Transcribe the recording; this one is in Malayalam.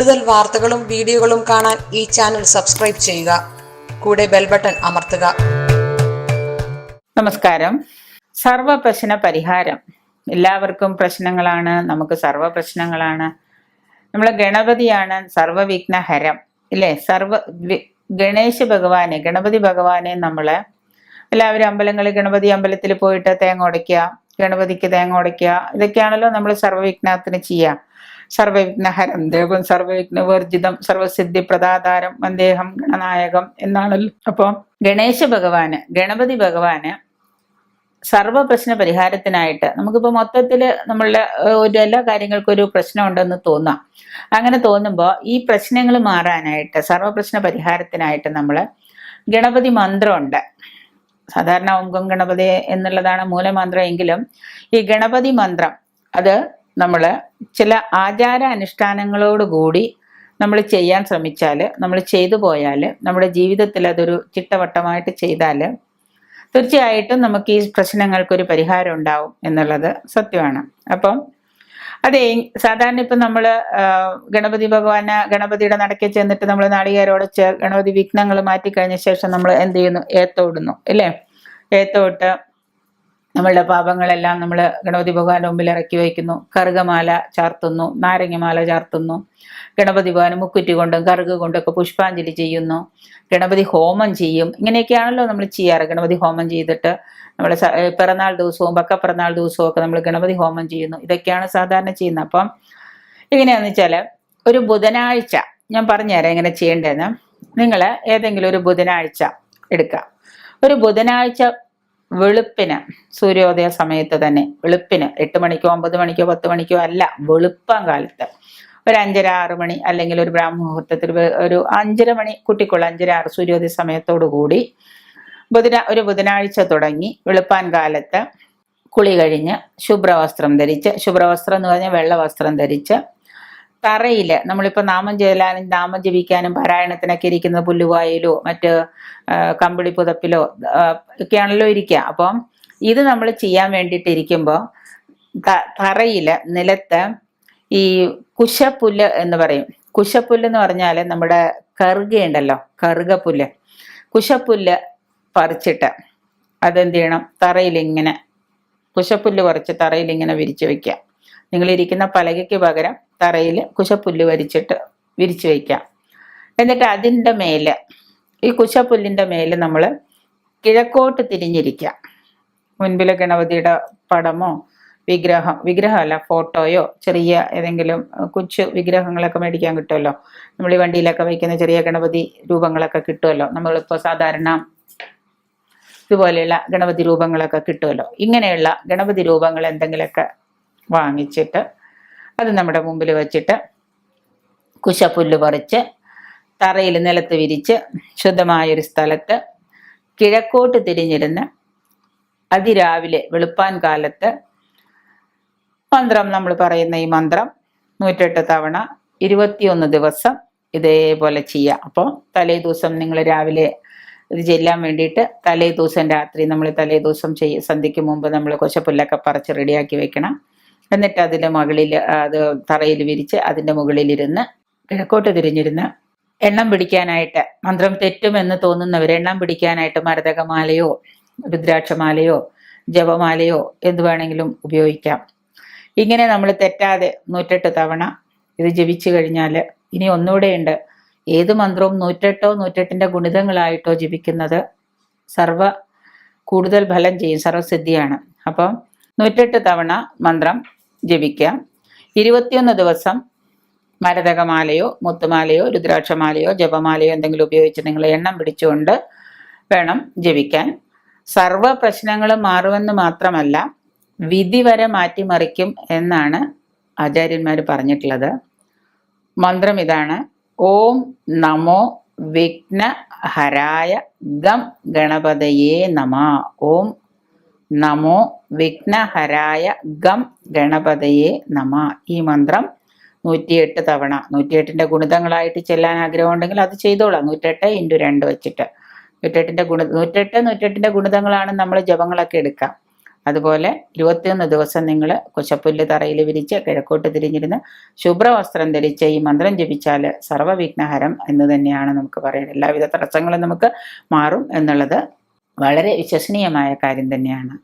കൂടുതൽ വാർത്തകളും വീഡിയോകളും കാണാൻ ഈ ചാനൽ സബ്സ്ക്രൈബ് ചെയ്യുക. കൂടെ ബെൽ ബട്ടൺ അമർത്തുക. നമസ്കാരം. സർവ പ്രശ്ന പരിഹാരം. എല്ലാവർക്കും പ്രശ്നങ്ങളാണ്. നമുക്ക് സർവ പ്രശ്നങ്ങളാണ് നമ്മളെ ഗണപതിയാണ് സർവവിഘ്നഹരം. ഇല്ലേ? സർവ ഗണേശ ഭഗവാനെ ഗണപതി ഭഗവാനെ നമ്മളെ എല്ലാവരും അമ്പലങ്ങളിൽ ഗണപതി അമ്പലത്തിൽ പോയിട്ട് തേങ്ങ ഉടയ്ക്കുക ഗണപതിക്ക് തേങ്ങ ഉടയ്ക്കുക. ഇതൊക്കെയാണല്ലോ നമ്മൾ സർവവിഘ്നത്തിന് ചെയ്യുക സർവവിഘ്നഹരം ദേവം സർവവിഘ്നവർജിതം സർവസിദ്ധി പ്രദാതാരം വന്ദേഹം ഗണനായകം എന്നാണല്ലോ. അപ്പോൾ ഗണേശ ഭഗവാന് ഗണപതി ഭഗവാന് സർവ പ്രശ്ന പരിഹാരത്തിനായിട്ട് നമുക്കിപ്പോൾ മൊത്തത്തിൽ നമ്മളുടെ ഒരു എല്ലാ കാര്യങ്ങൾക്കും ഒരു പ്രശ്നം ഉണ്ടെന്ന് തോന്നാം. അങ്ങനെ തോന്നുമ്പോൾ ഈ പ്രശ്നങ്ങൾ മാറാനായിട്ട് സർവ പ്രശ്ന പരിഹാരത്തിനായിട്ട് നമ്മൾ ഗണപതി മന്ത്രമുണ്ട്. സാധാരണ ഓം ഗം ഗണപതി എന്നുള്ളതാണ് മൂലമന്ത്രം എങ്കിലും ഈ ഗണപതി മന്ത്രം അത് നമ്മൾ ചില ആചാര അനുഷ്ഠാനങ്ങളോടുകൂടി നമ്മൾ ചെയ്യാൻ ശ്രമിച്ചാൽ നമ്മൾ ചെയ്തു പോയാൽ നമ്മുടെ ജീവിതത്തിൽ അതൊരു ചിട്ടവട്ടമായിട്ട് ചെയ്താൽ തീർച്ചയായിട്ടും നമുക്ക് ഈ പ്രശ്നങ്ങൾക്കൊരു പരിഹാരം ഉണ്ടാവും എന്നുള്ളത് സത്യമാണ്. അപ്പം അതെ സാധാരണ ഇപ്പം നമ്മൾ ഗണപതി ഭഗവാന് ഗണപതിയുടെ നടക്കെ ചെന്നിട്ട് നമ്മൾ നാളികേരോടച്ച് ഗണപതി വിഘ്നങ്ങൾ മാറ്റിക്കഴിഞ്ഞ ശേഷം നമ്മൾ എന്ത് ചെയ്യുന്നു? ഏത്തോടുന്നു അല്ലേ ഏത്തോട്ട് നമ്മളുടെ പാപങ്ങളെല്ലാം നമ്മൾ ഗണപതി ഭഗവാന്റെ മുമ്പിൽ ഇറക്കി വയ്ക്കുന്നു. കറുകമാല ചാർത്തുന്നു നാരങ്ങമാല ചാർത്തുന്നു. ഗണപതി ഭഗവാൻ മുക്കുറ്റി കൊണ്ടും കറുക കൊണ്ടൊക്കെ പുഷ്പാഞ്ജലി ചെയ്യുന്നു. ഗണപതി ഹോമം ചെയ്യും. ഇങ്ങനെയൊക്കെയാണല്ലോ നമ്മൾ ചെയ്യാറ്. ഗണപതി ഹോമം ചെയ്തിട്ട് നമ്മൾ പിറന്നാൾ ദിവസവും പക്ക പിറന്നാൾ ദിവസവും ഒക്കെ നമ്മൾ ഗണപതി ഹോമം ചെയ്യുന്നു. ഇതൊക്കെയാണ് സാധാരണ ചെയ്യുന്നത്. അപ്പം എങ്ങനെയാണെന്ന് വെച്ചാൽ ഒരു ബുധനാഴ്ച ഞാൻ പറഞ്ഞുതരാം എങ്ങനെ ചെയ്യേണ്ടതെന്ന്. നിങ്ങൾ ഏതെങ്കിലും ഒരു ബുധനാഴ്ച എടുക്കുക. ഒരു ബുധനാഴ്ച വെളുപ്പിന് സൂര്യോദയ സമയത്ത് തന്നെ വെളുപ്പിന് എട്ട് മണിക്കോ ഒമ്പത് മണിക്കോ പത്ത് മണിക്കോ അല്ല വെളുപ്പം കാലത്ത്. ഒരു അഞ്ചര ആറ് മണി അല്ലെങ്കിൽ ഒരു ബ്രാഹ്മുഹൂർത്തത്തിൽ ഒരു അഞ്ചര മണി കുട്ടിക്കുള്ള അഞ്ചര ആറ് സൂര്യോദയ സമയത്തോടു കൂടി ബുധന ഒരു ബുധനാഴ്ച തുടങ്ങി വെളുപ്പാൻ കാലത്ത് കുളി കഴിഞ്ഞ് ശുഭ്രവസ്ത്രം ധരിച്ച് ശുഭ്രവസ്ത്രം എന്ന് പറഞ്ഞാൽ വെള്ള വസ്ത്രം ധരിച്ച് തറയിൽ നമ്മളിപ്പോൾ നാമം ചെല്ലാനും നാമം ജപിക്കാനും പാരായണത്തിനൊക്കെ ഇരിക്കുന്ന പുല്ലുവായിലോ മറ്റ് കമ്പിളി പുതപ്പിലോ ഒക്കെയാണല്ലോ ഇരിക്കുക അപ്പം ഇത് നമ്മൾ ചെയ്യാൻ വേണ്ടിയിട്ട് ഇരിക്കുമ്പോൾ തറയിൽ നിലത്ത് ഈ കുശപ്പുല്ല് എന്ന് പറയും. കുശപ്പുല്ല് എന്ന് പറഞ്ഞാൽ നമ്മുടെ കറുകയുണ്ടല്ലോ കറുകപ്പുല്ല്. കുശപ്പുല്ല് പറിച്ചിട്ട് അതെന്ത് ചെയ്യണം? തറയിൽ ഇങ്ങനെ കുശപ്പുല്ല് പറിച്ച് തറയിൽ ഇങ്ങനെ വിരിച്ചു വെക്കുക നിങ്ങളിരിക്കുന്ന പലകയ്ക്ക് പകരം തറയിൽ കുശപ്പുല്ല് വരിച്ചിട്ട് വിരിച്ചു വയ്ക്കാം എന്നിട്ട് അതിന്റെ മേലെ ഈ കുശപ്പുല്ലിന്റെ മേലെ നമ്മൾ കിഴക്കോട്ട് തിരിഞ്ഞിരിക്കുക മുൻപിലെ ഗണപതിയുടെ പടമോ വിഗ്രഹം വിഗ്രഹമല്ല ഫോട്ടോയോ ചെറിയ ഏതെങ്കിലും കൊച്ചു വിഗ്രഹങ്ങളൊക്കെ മേടിക്കാൻ കിട്ടുമല്ലോ. നമ്മൾ ഈ വണ്ടിയിലൊക്കെ വയ്ക്കുന്ന ചെറിയ ഗണപതി രൂപങ്ങളൊക്കെ കിട്ടുമല്ലോ. നമ്മളിപ്പോൾ സാധാരണ ഇതുപോലെയുള്ള ഗണപതി രൂപങ്ങളൊക്കെ കിട്ടുമല്ലോ. ഇങ്ങനെയുള്ള ഗണപതി രൂപങ്ങൾ എന്തെങ്കിലുമൊക്കെ വാങ്ങിച്ചിട്ട് അത് നമ്മുടെ മുമ്പിൽ വെച്ചിട്ട് കുശപ്പുല്ല് പറിച്ച് തറയിൽ നിലത്ത് വിരിച്ച് ശുദ്ധമായൊരു സ്ഥലത്ത് കിഴക്കോട്ട് തിരിഞ്ഞിരുന്ന് അതിരാവിലെ വെളുപ്പാൻ കാലത്ത് മന്ത്രം നമ്മൾ പറയുന്ന ഈ മന്ത്രം നൂറ്റെട്ട് തവണ ഇരുപത്തിയൊന്ന് ദിവസം ഇതേപോലെ ചെയ്യാം. അപ്പോൾ തലേ ദിവസം നിങ്ങൾ രാവിലെ ഇത് ചെല്ലാൻ വേണ്ടിയിട്ട് തലേ ദിവസം രാത്രി നമ്മൾ തലേ ദിവസം ചെയ്യ സന്ധ്യയ്ക്ക് മുമ്പ് നമ്മൾ കൊശപ്പുല്ലൊക്കെ പറിച്ച് റെഡിയാക്കി വെക്കണം. എന്നിട്ട് അതിന്റെ മുകളിൽ അത് തറയിൽ വിരിച്ച് അതിന്റെ മുകളിലിരുന്ന് കിഴക്കോട്ട് തിരിഞ്ഞിരുന്ന് എണ്ണം പിടിക്കാനായിട്ട് മന്ത്രം തെറ്റുമെന്ന് തോന്നുന്നവർ എണ്ണം പിടിക്കാനായിട്ട് മരതകമാലയോ രുദ്രാക്ഷമാലയോ ജപമാലയോ എന്ത് വേണമെങ്കിലും ഉപയോഗിക്കാം. ഇങ്ങനെ നമ്മൾ തെറ്റാതെ നൂറ്റെട്ട് തവണ ഇത് ജപിച്ചു കഴിഞ്ഞാൽ ഇനി ഒന്നുകൂടെയുണ്ട് ഏത് മന്ത്രവും നൂറ്റെട്ടോ നൂറ്റെട്ടിന്റെ ഗുണിതങ്ങളായിട്ടോ ജപിക്കുന്നത് സർവ കൂടുതൽ ഫലം ചെയ്യും സർവസിദ്ധിയാണ്. അപ്പം നൂറ്റെട്ട് തവണ മന്ത്രം ജപിക്കാം. ഇരുപത്തിയൊന്ന് ദിവസം മരതകമാലയോ മുത്തുമാലയോ രുദ്രാക്ഷമാലയോ ജപമാലയോ എന്തെങ്കിലും ഉപയോഗിച്ച് നിങ്ങൾ എണ്ണം പിടിച്ചുകൊണ്ട് വേണം ജപിക്കാൻ. സർവ പ്രശ്നങ്ങളും മാറുമെന്ന് മാത്രമല്ല വിധി വരെ മാറ്റിമറിക്കും എന്നാണ് ആചാര്യന്മാർ പറഞ്ഞിട്ടുള്ളത്. മന്ത്രം ഇതാണ്. ഓം നമോ വിഘ്ന ഹരായ ഗം ഗണപതയേ നമ. ഓം നമോ വിഘ്നഹരായ ഗം ഗണപതയെ നമ. ഈ മന്ത്രം നൂറ്റിയെട്ട് തവണ. നൂറ്റിയെട്ടിന്റെ ഗുണിതങ്ങളായിട്ട് ചെല്ലാൻ ആഗ്രഹമുണ്ടെങ്കിൽ അത് ചെയ്തോളാം. നൂറ്റെട്ട് ഇന്റു രണ്ട് വെച്ചിട്ട്. നൂറ്റെട്ടിന്റെ ഗുണ നൂറ്റെട്ട് നൂറ്റെട്ടിന്റെ ഗുണിതങ്ങളാണ് നമ്മൾ ജപങ്ങളൊക്കെ എടുക്കാം അതുപോലെ ഇരുപത്തിയൊന്ന് ദിവസം നിങ്ങൾ കുശപ്പുല്ല് തറയിൽ വിരിച്ച് കിഴക്കോട്ട് തിരിഞ്ഞിരുന്ന് ശുഭ്രവസ്ത്രം ധരിച്ച് ഈ മന്ത്രം ജപിച്ചാൽ സർവവിഘ്നഹരം എന്ന് തന്നെയാണ് നമുക്ക് പറയുന്നത്. എല്ലാവിധ തടസ്സങ്ങളും നമുക്ക് മാറും എന്നുള്ളത് വളരെ വിശ്വസനീയമായ കാര്യം തന്നെയാണ്.